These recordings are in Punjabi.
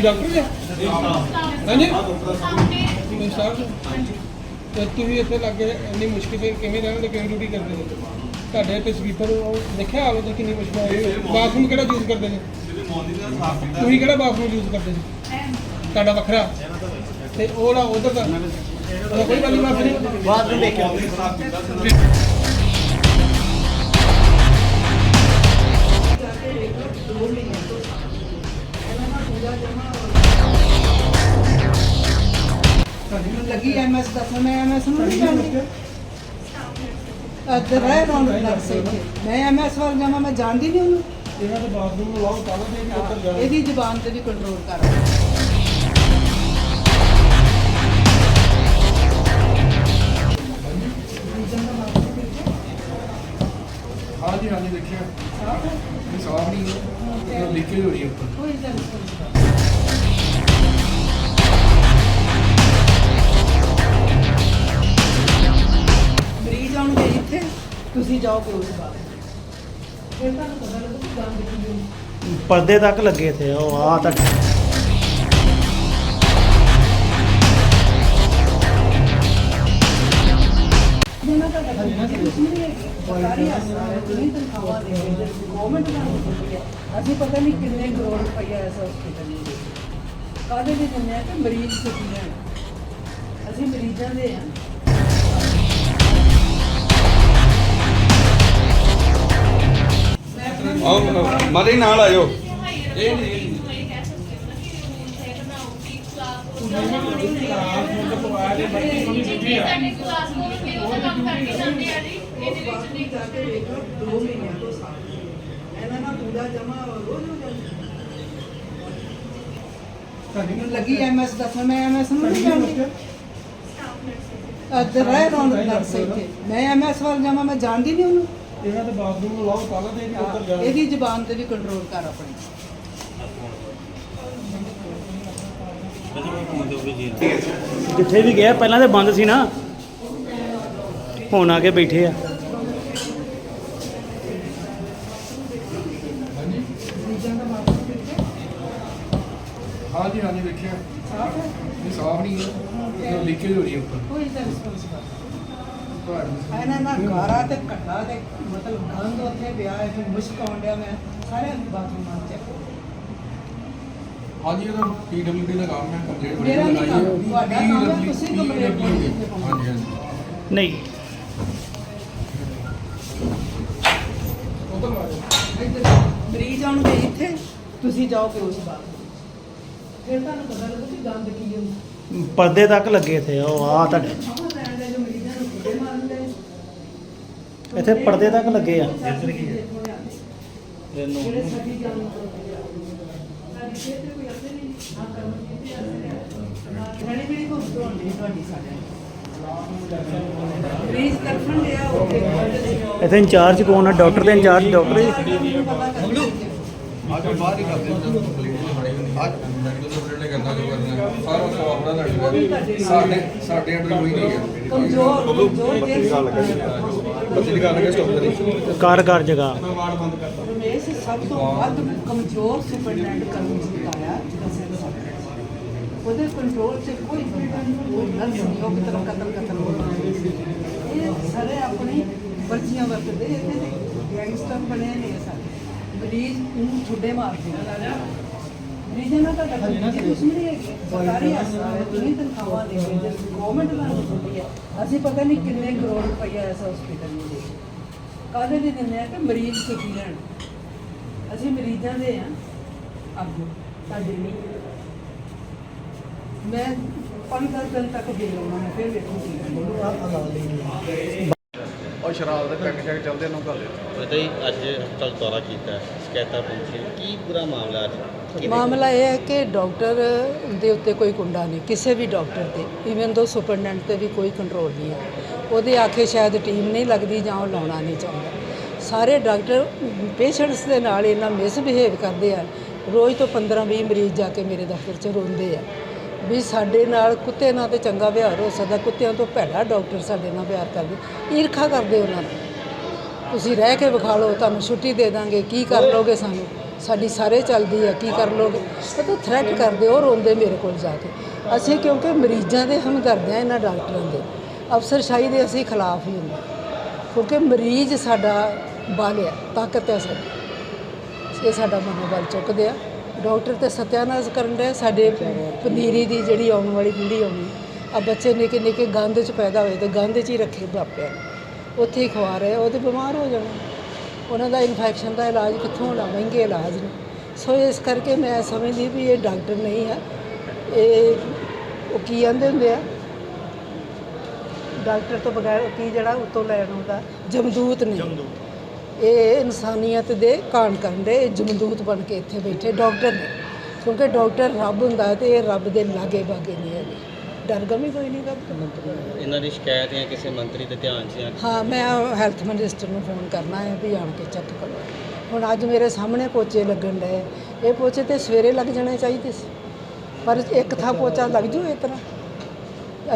ਤੁਸੀਂ ਡਾਕਟਰ ਜੀ? ਹਾਂਜੀ? ਤੁਸੀਂ ਸਾਹਿਬ ਜੀ? ਤੇ ਤੁਸੀਂ ਇੱਥੇ ਲੱਗੇ ਇੰਨੀ ਮੁਸ਼ਕਿਲ ਤੇ ਕਿਵੇਂ ਰਹਿੰਦੇ ਕਿਵੇਂ ਡਿਊਟੀ ਕਰਦੇ ਨੇ ਤੁਹਾਡੇ ਤੇ ਸਵੀਪਰ ਉਹ ਦੇਖਿਆ ਹਾਲਤ ਤੇ ਕਿੰਨੀ ਮੁਸ਼ਕਿਲ ਹੈ। ਬਾਥਰੂਮ ਕਿਹੜਾ ਯੂਜ਼ ਕਰਦੇ ਨੇ ਤੁਸੀਂ ਕਿਹੜਾ ਬਾਥਰੂਮ ਯੂਜ਼ ਕਰਦੇ ਜੀ? ਤੁਹਾਡਾ ਵੱਖਰਾ। ਤੇ ਉਹ ਨਾ ਉਧਰ ਦਾ ਕੋਈ ਗੱਲ ਨਹੀਂ ਬਾਥਰੂਮ ਬਾਥਰੂਮ ਲੱਗੀ ਐਮਐਸ ਦੱਸਣਾ ਮੈਂ ਐਮਐਸ ਨੂੰ ਨਹੀਂ ਜਾਣਦੀ। ਅੱਧ ਰਹਿ ਰੌਣ ਲੱਗ ਸਹੀ ਮੈਂ ਐਮਐਸ ਵੱਲ ਜਾਵਾਂ ਮੈਂ ਜਾਣਦੀ ਨਹੀਂ ਉਹਨੂੰ। ਇਹਨਾਂ ਦੇ ਬਾਥਰੂਮ ਨੂੰ ਲਾਓ ਤਾਂ ਦੇ ਵੀ ਉੱਧਰ ਜਾਓ। ਇਹਦੀ ਜ਼ੁਬਾਨ ਤੇ ਵੀ ਕੰਟਰੋਲ ਕਰ। ਹਾਂਜੀ ਹਾਂਜੀ ਦੇਖਿਆ ਸਾਫ਼ ਨਹੀਂ ਹੈ ਲੀਕੇਜ ਹੋ ਰਹੀ ਹੈ ਉੱਪਰ। ਕੋਈ ਗੱਲ ਨਹੀਂ ਤੁਸੀਂ ਜਾਓ ਕੋਲ ਬਾਹਰ। ਫਿਰ ਤੁਹਾਨੂੰ ਪਤਾ ਲੱਗੂ ਕਿ ਗੰਦ ਹੈ ਪਰਦੇ ਤੱਕ ਲੱਗੇ ਥੇ ਉਹ ਆ ਤਾਂ ਇਹਨਾਂ ਦਾ ਕੁਝ ਨਹੀਂ ਹੈ ਸਰਕਾਰੀ ਹਸਪਤਾਲ ਹੈ ਤੁਸੀਂ ਤਨਖਾਹਾਂ ਦੇ ਰਹੇ ਹੈ ਅਸੀਂ ਪਤਾ ਨਹੀਂ ਕਿੰਨੇ ਕਰੋੜ ਰੁਪਈਆ ਇਸ ਹਸਪਤਾਲ ਨੂੰ ਦੇ ਕਾਹਦੇ ਲਈ ਦਿੰਦੇ ਆ ਕਿ ਮਰੀਜ਼ ਸੁਖੀ ਰਹਿਣ ਅਸੀਂ ਮਰੀਜ਼ਾਂ ਦੇ ਆ। ਆਓ ਮਾਰੇ ਨਾਲ ਆਇਓ ਬਾਕੀ ਜਾ ਲੱਗੀ ਐਮਐਸ ਦੱਸਣਾ ਮੈਂ ਐਮਐਸ ਨੂੰ ਨਹੀਂ ਜਾਣਦੀ ਅੱਧ ਰਹਿ ਰੌਣ ਲੱਗ ਸਹੀ ਮੈਂ ਐਮਐਸ ਵੱਲ ਜਾਵਾਂ, ਮੈਂ ਜਾਣਦੀ ਨਹੀਂ ਉਹਨੂੰ। ਇਹਨਾਂ ਦੇ ਬਾਥਰੂਮ ਨੂੰ ਲਾਓ ਤਾਂ ਦੇ ਵੀ ਉੱਧਰ ਜਾਓ ਇਹਦੀ ਜ਼ੁਬਾਨ ਤੇ ਵੀ ਕੰਟਰੋਲ ਕਰ ਆਪਣੀ। ਜਿੱਥੇ ਵੀ ਗਿਆ ਪਹਿਲਾਂ ਤਾਂ ਬੰਦ ਸੀ ਨਾ। ਹੁਣ ਆ ਕੇ ਬੈਠੇ ਆ। ਹਾਂਜੀ ਹਾਂਜੀ ਦੇਖਿਆ ਸਾਫ਼ ਹੈ ਇਹ ਸਾਫ਼ ਨਹੀਂ ਹੈ। ਲੀਕੇਜ ਹੋ ਰਹੀ ਹੈ ਉੱਪਰ। ਕੋਈ ਰਿਸਪੌਂਸ ਤੁਹਾਡੇ ਇਹਨਾਂ ਨਾਲ ਗਾਰਾ ਤੇ ਘੱਟਾ ਤੇ ਮਤਲਬ ਗੰਦ ਉੱਥੇ ਪਿਆ ਹੈ ਕਿ ਮੁਸ਼ਕ ਆਉਣ ਡਿਆ ਮੈਂ। ਸਾਰੇ ਬਾਥਰੂਮਾਂ ਚ ਹਾਂਜੀ ਇਹਦਾ ਪੀਡਬਲਯੂਡੀ ਦਾ ਕੰਮ ਹੈ ਕੰਪਲੀਟ ਮੇਰਾ ਨਹੀਂ ਕੰਮ, ਤੁਹਾਡਾ ਕੰਮ ਹੈ, ਤੁਸੀਂ complaint ਕਰੋ। ਹਾਂਜੀ ਹਾਂਜੀ। ਨਹੀਂ। ਉਧਰ ਮਾਰੋ। ਇੱਧਰ ਮਰੀਜ਼ ਆਉਣਗੇ ਇੱਥੇ ਤੁਸੀਂ ਜਾਓ ਕੋਲ ਬਾਹਰ ਫਿਰ ਤੁਹਾਨੂੰ ਪਤਾ ਲੱਗੂ ਕਿ ਗੰਦ ਕੀ ਹੈ। ਪਰਦੇ ਤੱਕ ਲੱਗੇ ਥੇ ਉਹ ਆ ਤੁਹਾਡੇ ਸਮਾਂ ਲੈਣ ਦੇ ਜੋ ਮਰੀਜ਼ਾਂ ਨੂੰ ਕੁੱਤੇ ਮਾਰਨ ਦੇ ਇੱਥੇ ਪਰਦੇ ਤੱਕ ਲੱਗੇ ਆ। ਹੀ ਇੱਥੇ ਇੰਚਾਰਜ ਕੌਣ ਆ? ਡਾਕਟਰ ਦੇ ਇੰਚਾਰਜ ਡਾਕਟਰ ਬਾਹਰ ਹੀ ਕਰਦੇ ਹਾਂ ਅੱਜ ਨੇ ਕਰਨਾ ਜੋ? ਕਰਨਾ ਸਾਰਾ ਸਵਾਬ ਆਪਣਾ ਲੱਗਦਾ ਸਾਡੇ ਸਾਡੇ ਅੰਡਰ ਕੋਈ ਨਹੀਂ ਹੈ। ਕਮਜ਼ੋਰ ਕਮਜ਼ੋਰ ਜੇ ਬੱਚੇ ਦੀ ਗੱਲ ਹੈ ਸਟਾਪ ਕਰੀ। ਕਾਰ ਕਾਰ ਜਗ੍ਹਾ। ਮੈਂ ਵਾਰਡ ਬੰਦ ਕਰਤਾ। ਰਮੇਸ਼ ਸਭ ਤੋਂ ਵੱਧ ਕਮਜ਼ੋਰ ਸੁਪਰਡੈਂਟ ਕਰਮਜੀਤ ਆਇਆ ਦਸਿਆ ਸਾਡੇ ਉਹਦੇ ਕੰਟਰੋਲ 'ਚ ਕੋਈ ਉਹ ਨਰਸ ਨਹੀਂ ਉਹ ਕਿਤਨਾ ਕਤਲ ਕਤਲ ਹੋ ਰਿਹਾ ਇਹ ਸਾਰੇ ਆਪਣੀ ਵਰਜੀਆਂ ਵਰਤਦੇ ਇਹਦੇ ਗੈਂਗਸਟਰ ਬਣੇ ਨੇ ਸਾਰੇ। ਮਰੀਜ਼ ਨੂੰ ਛੁੱਡੇ ਮਾਰਦੇ ਨੇ ਮਰੀਜ਼ਾਂ ਤੁਹਾਡਾ ਕੋਈ ਦੁਸ਼ਮਣੀ ਹੈਗੀ ਸਰਕਾਰੀ ਹਸਪਤਾਲ ਤੁਸੀਂ ਤਨਖਾਹਾਂ ਦੇ ਰਹੇ ਜੇ ਗਵਰਨਮੈਂਟ ਨਾਲ ਹੁੰਦੀ ਹੈ ਅਸੀਂ ਪਤਾ ਨਹੀਂ ਕਿੰਨੇ ਕਰੋੜ ਰੁਪਈਆ ਇਸ ਹਸਪੀਟਲ ਨੂੰ ਦੇ ਕਾਹਦੇ ਲਈ ਦਿੰਦੇ ਆ ਕਿ ਮਰੀਜ਼ ਸੁਖੀ ਰਹਿਣ ਅਸੀਂ ਮਰੀਜ਼ਾਂ ਦੇ ਆ ਅੱਗੋਂ ਸਾਡੇ ਨਹੀਂ ਮੈਂ ਪੰਜ ਦਸ ਦਿਨ ਤੱਕ ਦੇ ਲਵਾਂ ਫਿਰ ਵੇਖੂੰਗੀ। ਔਰ ਸ਼ਰਾਬ ਦੇ ਪੈਕ ਚੈੱਕ ਚੱਲਦੇ ਨੂੰ ਘੱਲ ਪਤਾ ਹੀ ਅੱਜ ਹਸਪਤਾਲ ਦੌਰਾ ਕੀਤਾ ਹੈ, ਸ਼ਿਕਾਇਤਾਂ ਪਹੁੰਚੀ ਕੀ ਪੂਰਾ ਮਾਮਲਾ ਅੱਜ? ਮਾਮਲਾ ਇਹ ਹੈ ਕਿ ਡਾਕਟਰ ਦੇ ਉੱਤੇ ਕੋਈ ਕੁੰਡਾ ਨਹੀਂ ਕਿਸੇ ਵੀ ਡਾਕਟਰ ਤੇ ਇਵਨ ਦੋ ਸੁਪਰਡੈਂਟ ਤੇ ਵੀ ਕੋਈ ਕੰਟਰੋਲ ਨਹੀਂ ਹੈ। ਉਹਦੇ ਆਖੇ ਸ਼ਾਇਦ ਟੀਮ ਨਹੀਂ ਲੱਗਦੀ ਜਾਂ ਉਹ ਲਾਉਣਾ ਨਹੀਂ ਚਾਹੁੰਦਾ। ਸਾਰੇ ਡਾਕਟਰ ਪੇਸ਼ੈਂਟਸ ਦੇ ਨਾਲ ਇਹਨਾਂ ਮਿਸਬਿਹੇਵ ਕਰਦੇ ਆ। ਰੋਜ਼ ਤੋਂ 15 20 ਮਰੀਜ਼ ਜਾ ਕੇ ਮੇਰੇ ਦਫ਼ਤਰ 'ਚ ਰੋਂਦੇ ਆ। ਵੀ ਸਾਡੇ ਨਾਲ ਕੁੱਤੇ ਨਾਲ ਤੇ ਚੰਗਾ ਵਿਹਾਰ ਹੋ ਸਕਦਾ, ਕੁੱਤਿਆਂ ਤੋਂ ਭੈੜਾ ਡਾਕਟਰ ਸਾਡੇ ਨਾਲ ਪਿਆਰ ਕਰਦੇ। ਈਰਖਾ ਕਰਦੇ ਉਹਨਾਂ ਨੂੰ ਤੁਸੀਂ ਰਹਿ ਕੇ ਵਿਖਾ ਲਓ, ਤੁਹਾਨੂੰ ਛੁੱਟੀ ਦੇ ਦਾਂਗੇ, ਕੀ ਕਰ ਲੋਗੇ ਸਾਨੂੰ? ਸਾਡੀ ਸਾਰੇ ਚੱਲਦੀ ਹੈ ਕੀ ਕਰ ਲੋਗੇ? ਉਹ ਤਾਂ ਥ੍ਰੈਟ ਕਰਦੇ ਉਹ ਰੋਂਦੇ ਮੇਰੇ ਕੋਲ ਜਾ ਕੇ। ਅਸੀਂ ਕਿਉਂਕਿ ਮਰੀਜ਼ਾਂ ਦੇ ਹਮਦਰਦ ਆ ਇਹਨਾਂ ਡਾਕਟਰਾਂ ਦੇ। ਅਫਸਰਸ਼ਾਹੀ ਦੇ ਅਸੀਂ ਖਿਲਾਫ ਹੀ ਹੁੰਦੇ। ਕਿਉਂਕਿ ਮਰੀਜ਼ ਸਾਡਾ ਬਲ ਆ, ਤਾਕਤ ਹੈ ਸਾਡੀ। ਇਹ ਸਾਡਾ ਮਨੋਬਲ ਚੁੱਕਦੇ ਆ। ਡਾਕਟਰ ਤੇ ਸਤਿਆਨਾਸ਼ ਕਰਨ ਦੇ ਸਾਡੇ ਪਨੀਰੀ ਦੀ ਜਿਹੜੀ ਆਉਣ ਵਾਲੀ ਪੀੜ੍ਹੀ ਆਉਣੀ ਆ ਬੱਚੇ ਨਿੱਕੇ ਨਿੱਕੇ ਗੰਦ 'ਚ ਪੈਦਾ ਹੋਏ ਤੇ ਗੰਦ 'ਚ ਹੀ ਰੱਖੇ ਬਾਪਿਆ ਉੱਥੇ ਹੀ ਖਵਾ ਰਹੇ ਉਹ ਤੇ ਬਿਮਾਰ ਹੋ ਜਾਣਾ। ਉਹਨਾਂ ਦਾ ਇਨਫੈਕਸ਼ਨ ਦਾ ਇਲਾਜ ਕਿੱਥੋਂ ਹੋਣਾ ਮਹਿੰਗੇ ਇਲਾਜ ਨੇ? ਸੋ ਇਸ ਕਰਕੇ ਮੈਂ ਸਮਝਦੀ ਵੀ ਇਹ ਡਾਕਟਰ ਨਹੀਂ ਹੈ। ਇਹ ਉਹ ਕੀ ਕਹਿੰਦੇ ਹੁੰਦੇ ਆ? ਡਾਕਟਰ ਤੋਂ ਬਗੈਰ ਕੀ ਜਿਹੜਾ ਉਤੋਂ ਲੈਣ ਆਉਂਦਾ? ਜਮਦੂਤ ਨੇ ਇਹ ਇਨਸਾਨੀਅਤ ਦੇ ਕਾਣ ਕਰਨ ਦੇ ਜਮਦੂਤ ਬਣ ਕੇ ਇੱਥੇ ਬੈਠੇ ਡਾਕਟਰ ਨੇ। ਕਿਉਂਕਿ ਡਾਕਟਰ ਰੱਬ ਹੁੰਦਾ ਤੇ ਇਹ ਰੱਬ ਦੇ ਲਾਗੇ ਬਾਗੇ ਨਹੀਂ ਹੈਗੇ। ਡਰ ਗਮੀ ਕੋਈ ਨਹੀਂ ਕਰਦਾ ਇਹਨਾਂ ਦੀ ਸ਼ਿਕਾਇਤ ਜਾਂ ਕਿਸੇ ਮੰਤਰੀ ਦੇ ਧਿਆਨ 'ਚ ਹਾਂ ਮੈਂ ਹੈਲਥ ਮਿਨਿਸਟਰ ਨੂੰ ਫੋਨ ਕਰਨਾ ਹੈ ਵੀ ਆਣ ਕੇ ਚੈੱਕ ਕਰੋ। ਹੁਣ ਅੱਜ ਮੇਰੇ ਸਾਹਮਣੇ ਪੋਚੇ ਲੱਗਣ ਡਏ। ਇਹ ਪੋਚੇ ਤੇ ਸਵੇਰੇ ਲੱਗ ਜਾਣੇ ਚਾਹੀਦੇ ਸੀ। ਪਰ ਇੱਕ ਥਾਂ ਪੋਚਾ ਲੱਗ ਜੂ ਇਸ ਤਰ੍ਹਾਂ।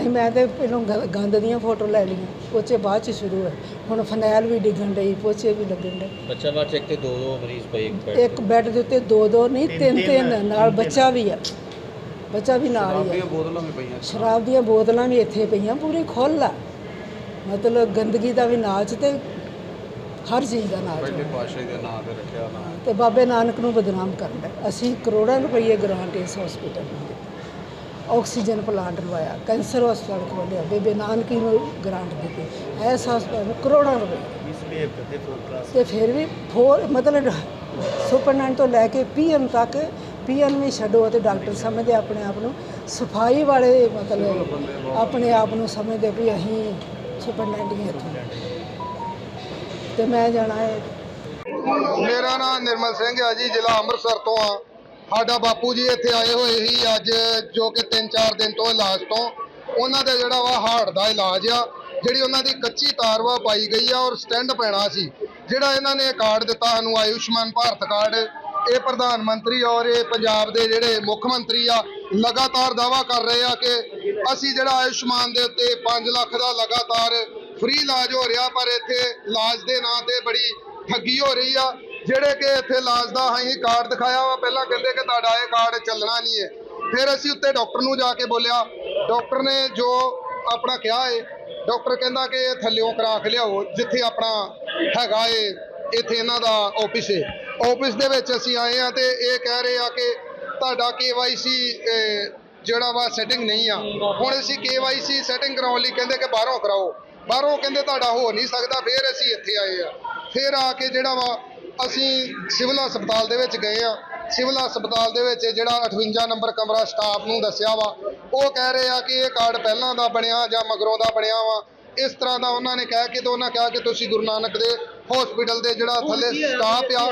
ਅਸੀਂ ਮੈਂ ਤੇ ਪਹਿਲਾਂ ਗ- ਗੰਦ ਦੀਆਂ ਫੋਟੋ ਲੈ ਲਈਆਂ ਪੋਚੇ ਬਾਅਦ ਚ ਸ਼ੁਰੂ ਹੈ ਹੁਣ ਫਨੈਲ ਵੀ ਡਿੱਗਣ ਡਈ ਪੋਚੇ ਵੀ ਲੱਗਣ ਡਏ। ਬੱਚਾ ਬਾਅਦ 'ਚ ਇੱਕ ਤੇ ਦੋ ਦੋ ਮਰੀਜ਼ ਪਏ ਇੱਕ ਬੈੱਡ ਇੱਕ ਬੈੱਡ ਦੇ ਉੱਤੇ ਦੋ ਦੋ ਨਹੀਂ ਤਿੰਨ ਤਿੰਨ ਨਾਲ ਬੱਚਾ ਵੀ ਆ। ਬੱਚਾ ਵੀ ਨਾਲ ਹੀ ਆ। ਬੋਤਲਾਂ ਵੀ ਪਈਆਂ। ਸ਼ਰਾਬ ਦੀਆਂ ਬੋਤਲਾਂ ਵੀ ਇੱਥੇ ਪਈਆਂ ਪੂਰੀ ਖੁੱਲ੍ਹ ਆ। ਮਤਲਬ ਗੰਦਗੀ ਦਾ ਵੀ ਨਾਚ ਤੇ ਹਰ ਚੀਜ਼ ਦਾ ਨਾਚ ਪਹਿਲੇ ਪਾਸ਼ੇ ਦੇ ਨਾਂ ਤੇ ਰੱਖਿਆ ਨਾਂ ਤੇ ਬਾਬੇ ਨਾਨਕ ਨੂੰ ਬਦਨਾਮ ਕਰਦਾ ਅਸੀਂ ਕਰੋੜਾਂ ਰੁਪਏ ਗ੍ਰਾਂਟ ਇਸ ਹਸਪੀਟਲ ਨੂੰ। ਦਿੱਤੀ ਆਕਸੀਜਨ ਪਲਾਂਟ ਲਵਾਇਆ ਕੈਂਸਰ ਹਸਪਤਾਲ ਖੋਲ੍ਹਿਆ ਬੇਬੇ ਨਾਨਕੀ ਨੂੰ ਗ੍ਰਾਂਟ ਦਿੱਤੀ। ਇਸ ਹਸਪਤਾਲ ਨੂੰ ਕਰੋੜਾਂ ਰੁਪਏ। ਤੇ ਫਿਰ ਵੀ ਫੋਰ ਮਤਲਬ ਸੁਪਰਡੈਂਟ ਤੋਂ ਲੈ ਕੇ ਪੀਐਮ ਤੱਕ ਪੀਐਮ ਵੀ ਛੱਡੋ ਤੇ ਡਾਕਟਰ ਸਮਝਦੇ ਆਪਣੇ ਆਪ ਨੂੰ। ਸਫ਼ਾਈ ਵਾਲੇ ਮਤਲਬ ਆਪਣੇ ਆਪ ਨੂੰ ਸਮਝਦੇ ਵੀ ਅਸੀਂ ਸੁਪਰਡੈਂਟ ਹੀ ਹਾਂ ਇੱਥੋਂ। ਤੇ ਮੈਂ ਜਾਣਾ ਹੈ। ਮੇਰਾ ਨਾਮ ਨਿਰਮਲ ਸਿੰਘ ਹੈ ਜੀ ਜ਼ਿਲ੍ਹਾ ਅੰਮ੍ਰਿਤਸਰ ਤੋਂ ਆ। ਸਾਡਾ ਬਾਪੂ ਜੀ ਇੱਥੇ ਆਏ ਹੋਏ ਸੀ ਅੱਜ, ਜੋ ਕਿ 3-4 ਦਿਨ ਤੋਂ ਇਲਾਜ ਤੋਂ। ਉਹਨਾਂ ਦਾ ਜਿਹੜਾ ਵਾ ਹਾਰਟ ਦਾ ਇਲਾਜ ਆ, ਜਿਹੜੀ ਉਹਨਾਂ ਦੀ ਕੱਚੀ ਤਾਰ ਵਾ ਪਾਈ ਗਈ ਆ ਔਰ ਸਟੈਂਡ ਪੈਣਾ ਸੀ। ਜਿਹੜਾ ਇਹਨਾਂ ਨੇ ਕਾਰਡ ਦਿੱਤਾ ਸਾਨੂੰ, ਆਯੁਸ਼ਮਾਨ ਭਾਰਤ ਕਾਰਡ, ਇਹ ਪ੍ਰਧਾਨ ਮੰਤਰੀ ਔਰ ਇਹ ਪੰਜਾਬ ਦੇ ਜਿਹੜੇ ਮੁੱਖ ਮੰਤਰੀ ਆ, ਲਗਾਤਾਰ ਦਾਵਾ ਕਰ ਰਹੇ ਆ ਕਿ ਅਸੀਂ ਜਿਹੜਾ ਆਯੁਸ਼ਮਾਨ ਦੇ ਉੱਤੇ 5 ਲੱਖ ਦਾ ਲਗਾਤਾਰ ਫ੍ਰੀ ਇਲਾਜ ਹੋ ਰਿਹਾ, ਪਰ ਇੱਥੇ ਇਲਾਜ ਦੇ ਨਾਂ ਤੇ ਬੜੀ ਠੱਗੀ ਹੋ ਰਹੀ ਆ। ਜਿਹੜੇ ਕਿ ਇੱਥੇ ਇਲਾਜ ਦਾ ਅਸੀਂ ਕਾਰਡ ਦਿਖਾਇਆ ਵਾ, ਪਹਿਲਾਂ ਕਹਿੰਦੇ ਕਿ ਤੁਹਾਡਾ ਇਹ ਕਾਰਡ ਚੱਲਣਾ ਨਹੀਂ ਹੈ। ਫਿਰ ਅਸੀਂ ਉੱਤੇ ਡਾਕਟਰ ਨੂੰ ਜਾ ਕੇ ਬੋਲਿਆ, ਡਾਕਟਰ ਨੇ ਜੋ ਆਪਣਾ ਕਿਹਾ ਏ, ਡਾਕਟਰ ਕਹਿੰਦਾ ਕਿ ਇਹ ਥੱਲਿਓਂ ਕਰਾ ਕੇ ਲਿਆਓ, ਜਿੱਥੇ ਆਪਣਾ ਹੈਗਾ ਏ, ਇੱਥੇ ਇਹਨਾਂ ਦਾ ਆਫਿਸ ਏ। ਆਫਿਸ ਦੇ ਵਿੱਚ ਅਸੀਂ ਆਏ ਆ ਤੇ ਇਹ ਕਹਿ ਰਹੇ ਆ ਕਿ ਤੁਹਾਡਾ KYC ਜਿਹੜਾ ਵਾ ਸੈਟਿੰਗ ਨਹੀਂ ਆ। ਹੁਣ ਅਸੀਂ KYC ਸੈਟਿੰਗ ਕਰਾਉਣ ਲਈ ਕਹਿੰਦੇ ਕਿ ਬਾਹਰੋਂ ਕਰਾਓ। ਬਾਹਰੋਂ ਕਹਿੰਦੇ ਤੁਹਾਡਾ ਹੋ ਨਹੀਂ ਸਕਦਾ, ਫਿਰ ਅਸੀਂ ਇੱਥੇ ਆਏ ਆ। ਫਿਰ ਆ ਕੇ ਜਿਹੜਾ ਵਾ ਅਸੀਂ ਸਿਵਲ ਹਸਪਤਾਲ ਦੇ ਵਿੱਚ ਗਏ ਆ। ਸਿਵਲ ਹਸਪਤਾਲ ਦੇ ਵਿੱਚ ਜਿਹੜਾ 58 ਨੰਬਰ ਕਮਰਾ ਸਟਾਫ ਨੂੰ ਦੱਸਿਆ ਵਾ ਉਹ ਕਹਿ ਰਹੇ ਆ ਕਿ ਇਹ ਕਾਰਡ ਪਹਿਲਾਂ ਦਾ ਬਣਿਆ ਜਾਂ ਮਗਰੋਂ ਦਾ ਬਣਿਆ ਵਾ। ਇਸ ਤਰ੍ਹਾਂ ਦਾ ਉਹਨਾਂ ਨੇ ਕਹਿ ਕੇ ਤੇ ਉਹਨਾਂ ਕਿਹਾ ਕਿ ਤੁਸੀਂ ਗੁਰੂ ਨਾਨਕ ਦੇ ਹਸਪੀਟਲ ਦੇ ਜਿਹੜਾ ਥੱਲੇ ਸਟਾਫ ਆ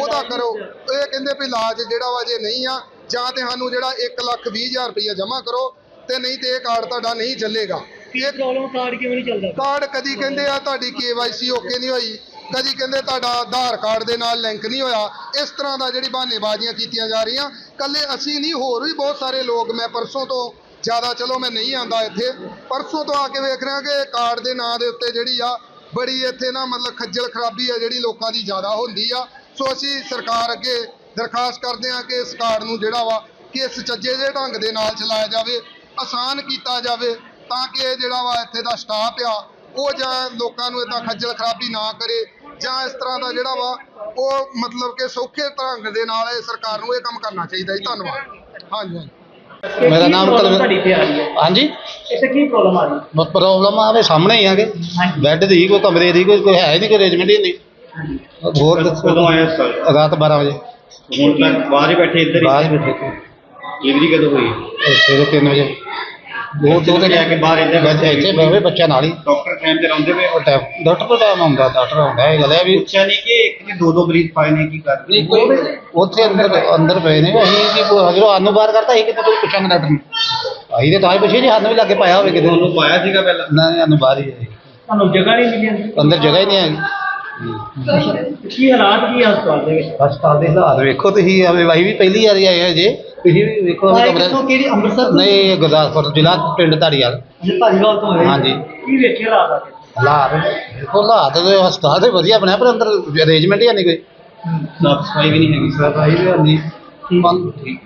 ਉਹਦਾ ਕਰੋ। ਇਹ ਕਹਿੰਦੇ ਵੀ ਇਲਾਜ ਜਿਹੜਾ ਵਾ ਜੇ ਨਹੀਂ ਆ ਜਾਂ ਤੇ ਸਾਨੂੰ ਜਿਹੜਾ 1 ਲੱਖ 20 ਹਜ਼ਾਰ ਰੁਪਈਆ ਜਮ੍ਹਾਂ ਕਰੋ ਤੇ ਨਹੀਂ ਤੇ ਇਹ ਕਾਰਡ ਤੁਹਾਡਾ ਨਹੀਂ ਚੱਲੇਗਾ। ਇਹ ਪ੍ਰੋਬਲਮ ਕਾਰਡ ਕਿਉਂ ਨਹੀਂ ਚੱਲਦਾ? ਕਾਰਡ ਕਦੀ ਕਹਿੰਦੇ ਆ ਤੁਹਾਡੀ KYC ਓਕੇ ਨਹੀਂ ਹੋਈ। ਕਦੀ ਕਹਿੰਦੇ ਤੁਹਾਡਾ ਆਧਾਰ ਕਾਰਡ ਦੇ ਨਾਲ ਲਿੰਕ ਨਹੀਂ ਹੋਇਆ, ਇਸ ਤਰ੍ਹਾਂ ਦਾ ਜਿਹੜੀ ਬਹਾਨੇਬਾਜ਼ੀਆਂ ਕੀਤੀਆਂ ਜਾ ਰਹੀਆਂ। ਕੱਲੇ ਅਸੀਂ ਨਹੀਂ, ਹੋਰ ਵੀ ਬਹੁਤ ਸਾਰੇ ਲੋਕ ਮੈਂ ਪਰਸੋਂ ਤੋਂ ਜ਼ਿਆਦਾ, ਚਲੋ ਮੈਂ ਨਹੀਂ ਆਂਦਾ ਇੱਥੇ, ਪਰਸੋਂ ਤੋਂ ਆ ਕੇ ਵੇਖ ਰਿਹਾ ਕਿ ਕਾਰਡ ਦੇ ਨਾਂ ਦੇ ਉੱਤੇ ਜਿਹੜੀ ਆ, ਬੜੀ ਇੱਥੇ ਨਾ ਮਤਲਬ ਖੱਜਲ ਖਰਾਬੀ ਆ ਜਿਹੜੀ ਲੋਕਾਂ ਦੀ ਜ਼ਿਆਦਾ ਹੁੰਦੀ ਆ। ਸੋ ਅਸੀਂ ਸਰਕਾਰ ਅੱਗੇ ਦਰਖਾਸਤ ਕਰਦੇ ਆ ਕਿ ਇਸ ਕਾਰਡ ਨੂੰ ਜਿਹੜਾ ਵਾ, ਕਿ ਇਸ ਚੱਜੇ ਦੇ ਢੰਗ ਦੇ ਨਾਲ ਚਲਾਇਆ ਜਾਵੇ, ਆਸਾਨ ਕੀਤਾ ਜਾਵੇ, ਤਾਂ ਕਿ ਇਹ ਜਿਹੜਾ ਵਾ ਇੱਥੇ ਦਾ ਸਟਾਫ ਆ, ਉਹ ਜਾਂ ਲੋਕਾਂ ਨੂੰ ਇਦਾਂ ਖੱਜਲ ਖਰਾਬੀ ਨਾ ਕਰੇ ਜਾਂ ਇਸ ਤਰ੍ਹਾਂ ਦਾ ਜਿਹੜਾ ਵਾ ਉਹ ਮਤਲਬ ਕਿ ਸੌਖੇ ਢੰਗ ਦੇ ਨਾਲ ਇਹ ਸਰਕਾਰ ਨੂੰ ਇਹ ਕੰਮ ਕਰਨਾ ਚਾਹੀਦਾ ਜੀ ਧੰਨਵਾਦ। ਹਾਂਜੀ ਹਾਂਜੀ। ਮੇਰਾ ਨਾਮ ਤੁਹਾਡੀ ਕੁਲਵਿੰਦਰ ਤੇ ਆ ਰਹੀ ਹੈ? ਹਾਂਜੀ? ਇੱਥੇ ਕੀ ਪ੍ਰੋਬਲਮ ਆ ਰਹੀ ਹੈ? ਪ੍ਰੋਬਲਮ ਆਵੇ ਸਾਹਮਣੇ ਹੀ ਆਗੇ ਬੈੱਡ ਦੀ ਕੋਈ ਕਮਰੇ ਦੀ ਕੋਈ ਕੋਈ ਹੈ ਨਹੀਂ ਕੋਈ ਅਰੇਂਜਮੈਂਟ ਹੀ ਨਹੀਂ। ਹੋਰ ਦੱਸੋ। ਕਦੋਂ ਆਇਆ ਸਰ? ਰਾਤ 12 ਵਜੇ। ਹੁਣ ਤੱਕ ਬਾਹਰ ਹੀ ਬੈਠੇ ਇੱਧਰ ਹੀ? ਵਿੱਚ ਬੈਠੇ। ਡਿਲੀਵਰੀ ਕਦੋਂ ਹੋਈ? ਸਵੇਰੇ 3 ਵਜੇ। ਦੋ ਦੋ ਬੱਚੇ ਨੂੰ ਲੈ ਕੇ ਬਾਹਰ ਇੱਧਰ ਬੱਚੇ ਇੱਥੇ ਬਹਿਵੇ ਬੱਚਿਆਂ ਨਾਲ ਹੀ। ਡਾਕਟਰ ਟਾਈਮ ਤੇ ਰਹਿੰਦੇ ਪਏ ਉਹ ਟਾਈਮ ਡਾਕਟਰ ਕੋਲ ਟਾਈਮ ਆਉਂਦਾ ਡਾਕਟਰ ਆਉਂਦਾ ਇਹ ਗੱਲ ਹੈ ਵੀ ਪੁੱਛਿਆ ਨਹੀਂ ਕਿ ਇੱਕ ਨੇ ਦੋ ਦੋ ਮਰੀਜ਼ ਪਾਏ ਨੇ ਕੀ ਕਰ ਨਹੀਂ ਕੋਈ ਉੱਥੇ ਅੰਦਰ ਅੰਦਰ ਪਏ ਨੇ। ਅਸੀਂ ਕੀ ਜਦੋਂ ਸਾਨੂੰ ਬਾਹਰ ਕਰਤਾ ਅਸੀਂ ਕਿਤੇ ਕੋਈ ਪੁੱਛਾਂਗੇ ਡਾਕਟਰ ਨੂੰ। ਅਸੀਂ ਤੇ ਤਾਂ ਹੀ ਪੁੱਛੇ ਜੀ ਸਾਨੂੰ ਵੀ ਲੱਗੇ ਪਾਇਆ ਹੋਵੇ ਕਿਤੇ। ਤੁਹਾਨੂੰ ਪਾਇਆ ਸੀਗਾ ਪਹਿਲਾਂ? ਨਾ ਸਾਨੂੰ ਬਾਹਰ ਹੀ। ਤੁਹਾਨੂੰ ਜਗ੍ਹਾ ਨਹੀਂ ਮਿਲੀ ਅੰਦਰ ਅੰਦਰ ਜਗ੍ਹਾ ਹੀ ਨਹੀਂ ਹੈਗੀ। ਕੀ ਹਾਲਾਤ ਕੀ ਆ ਹਸਪਤਾਲ ਦੇ ਵਿੱਚ? ਹਸਪਤਾਲ ਦੇ ਹਾਲਾਤ ਵੇਖੋ ਤੁਸੀਂ ਆਵੇ ਵਾਹੀ ਵੀ ਪਹਿਲੀ ਵਾਰੀ ਆਏ ਹੋ ਜੇ। ਤੁਸੀਂ ਵੀ ਵੇਖੋ ਆਏ ਕਮਰੇ ਕਿੱਥੋਂ ਕਿਹੜੀ ਅੰਮ੍ਰਿਤਸਰ ਨਹੀਂ ਇਹ ਗੁਰਦਾਸਪੁਰ ਜ਼ਿਲ੍ਹਾ ਪਿੰਡ ਧਾਰੀਵਾਲ। ਜੇ ਧਾਰੀਵਾਲ ਤੋਂ ਆਏ ਹਾਂਜੀ। ਕੀ ਵੇਖਿਆ ਹਾਲਾਤ ਆ ਕੇ? ਹਾਲਾਤ ਦੇਖੋ ਹਾਲਾਤ ਦੇ ਹਸਪਤਾਲ ਦੇ ਵਧੀਆ ਬਣਿਆ ਪਰ ਅੰਦਰ ਅਰੇਂਜਮੈਂਟ ਹੀ ਨਹੀਂ ਕੋਈ। ਸਾਫ਼ ਸਫ਼ਾਈ ਵੀ ਨਹੀਂ ਹੈਗੀ ਸਫ਼ਾਈ ਵੀ ਹੁੰਦੀ ਬੰਦ ਠੀਕ।